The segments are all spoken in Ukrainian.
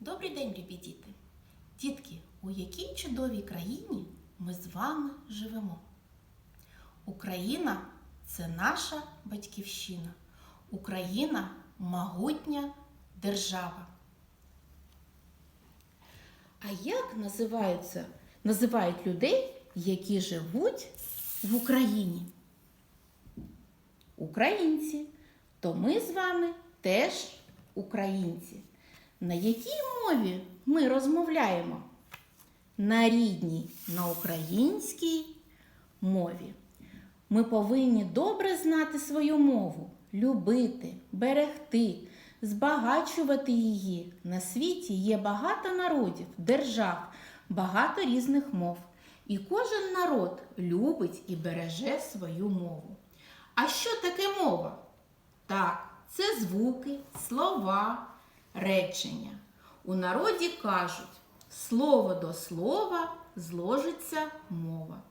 Добрий день, любі діти! Дітки, у якій чудовій країні ми з вами живемо? Україна це наша батьківщина. Україна могутня держава. А як називаються, називають людей, які живуть в Україні? Українці. То ми з вами теж українці. На якій мові ми розмовляємо? На рідній, на українській мові. Ми повинні добре знати свою мову, любити, берегти, збагачувати її. На світі є багато народів, держав, багато різних мов. І кожен народ любить і береже свою мову. А що таке мова? Так, це звуки, слова, речення. У народі кажуть, слово до слова зложиться мова.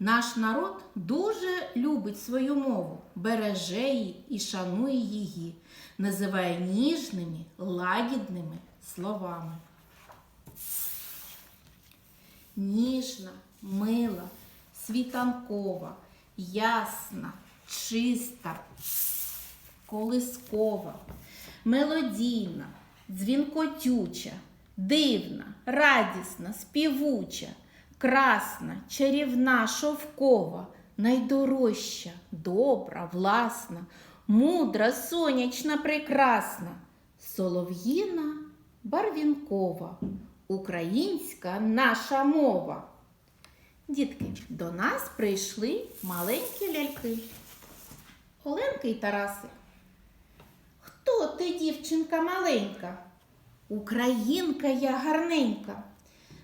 Наш народ дуже любить свою мову, береже її і шанує її, називає ніжними, лагідними словами. Ніжна, мила, світанкова, ясна, чиста, колискова, мелодійна, дзвінкотюча, дивна, радісна, співуча, красна, чарівна, шовкова, найдорожча, добра, власна, мудра, сонячна, прекрасна, солов'їна, барвінкова, українська наша мова. Дітки, до нас прийшли маленькі ляльки. Оленка і Тарасик. Хто ти, дівчинка маленька? Українка я гарненька.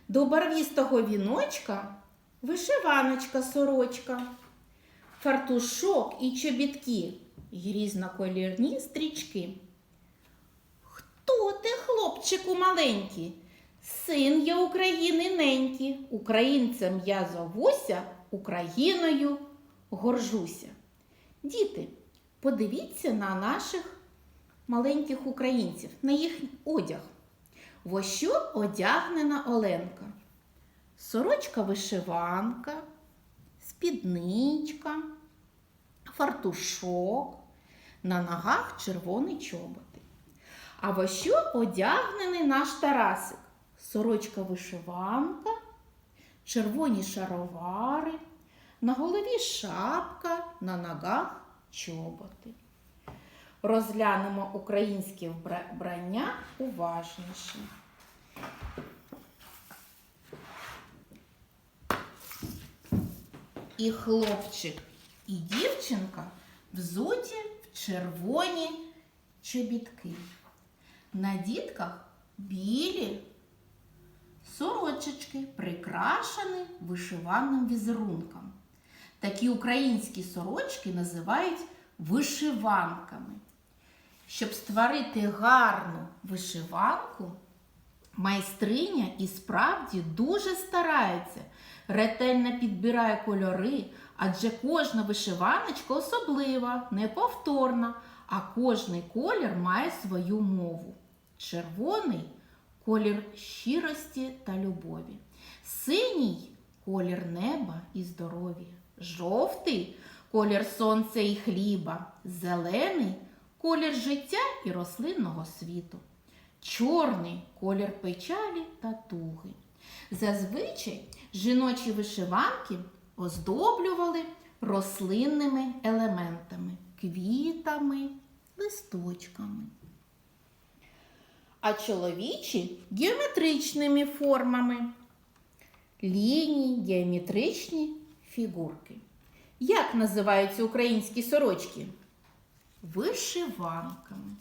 До барвістого віночка вишиваночка сорочка, фартушок і чобітки, й різноколірні стрічки. Хто ти, хлопчику маленький? Син я України неньки, українцем я зовуся, Україною горжуся. Діти, подивіться на наших маленьких українців, на їх одяг. В що одягнена Оленка? Сорочка вишиванка, спідничка, фартушок, на ногах червоний чоботи. А во що одягнений наш Тарасик? Сорочка вишиванка, червоні шаровари, на голові шапка, на ногах чоботи. Розглянемо українське вбрання уважніше. І хлопчик, і дівчинка взуті в червоні чобітки. На дітках білі сорочечки, прикрашені вишиваним візерунком. Такі українські сорочки називають вишиванками. Щоб створити гарну вишиванку, майстриня і справді дуже старається, ретельно підбирає кольори, адже кожна вишиваночка особлива, неповторна, а кожний колір має свою мову. Червоний колір щирості та любові, синій колір неба і здоров'я, жовтий колір сонця і хліба, зелений колір життя і рослинного світу, чорний колір печалі та туги. Зазвичай жіночі вишиванки оздоблювали рослинними елементами, квітами, листочками. А чоловічі геометричними формами. Лінії, геометричні фігурки. Як називаються українські сорочки? Вишиванками.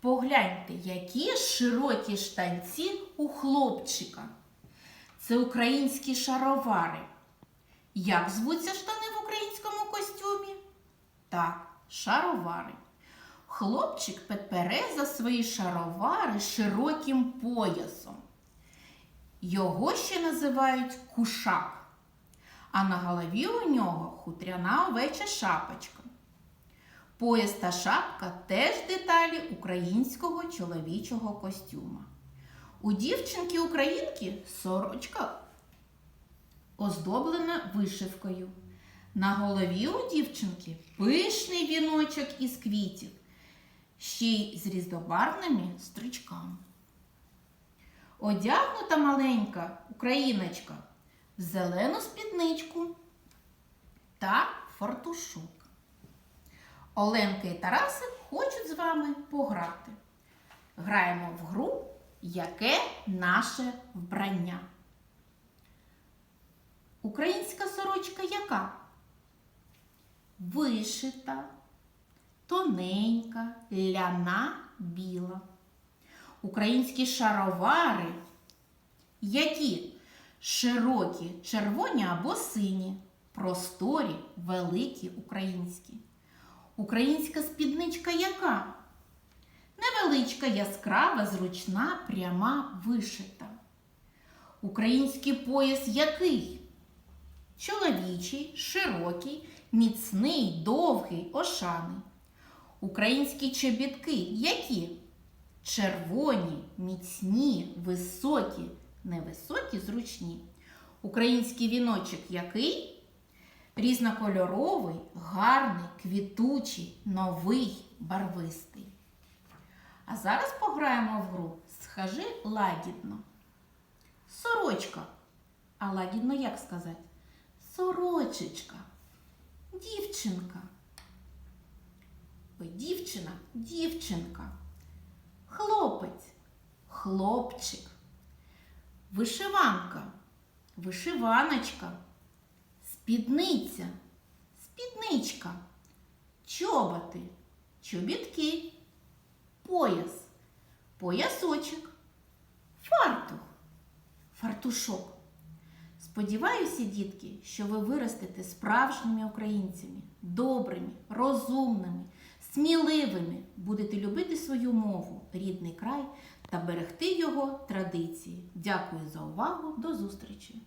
Погляньте, які широкі штанці у хлопчика. Це українські шаровари. Як звуться штани в українському костюмі? Так, шаровари. Хлопчик підпере за свої шаровари широким поясом. Його ще називають кушак, а на голові у нього хутряна овеча шапочка. Пояс та шапка теж деталі українського чоловічого костюма. У дівчинки українки сорочка оздоблена вишивкою. На голові у дівчинки пишний віночок із квітів, ще й з різнобарвними стрічками. Одягнута маленька україночка в зелену спідничку та фартушок. Оленка і Тарасик хочуть з вами пограти. Граємо в гру, яке наше вбрання. Українська сорочка яка? Вишита, тоненька, ляна, біла. Українські шаровари, які широкі, червоні або сині, просторі, великі українські. Українська спідничка яка? Невеличка, яскрава, зручна, пряма, вишита. Український пояс який? Чоловічий, широкий, міцний, довгий, ошаний. Українські чобітки які? Червоні, міцні, високі, невисокі, зручні. Український віночок який? Різнокольоровий, гарний, квітучий, новий, барвистий. А зараз пограємо в гру Схажи лагідно. Сорочка. А лагідно як сказати? Сорочечка. Дівчинка. Ой, дівчина, дівчинка. Хлопець, хлопчик. Вишиванка, вишиваночка. Спідниця, спідничка. Чоботи, чобітки. Пояс, поясочок. Фартух, фартушок. Сподіваюся, дітки, що ви виростете справжніми українцями, добрими, розумними, сміливими, будете любити свою мову, рідний край та берегти його традиції. Дякую за увагу. До зустрічі!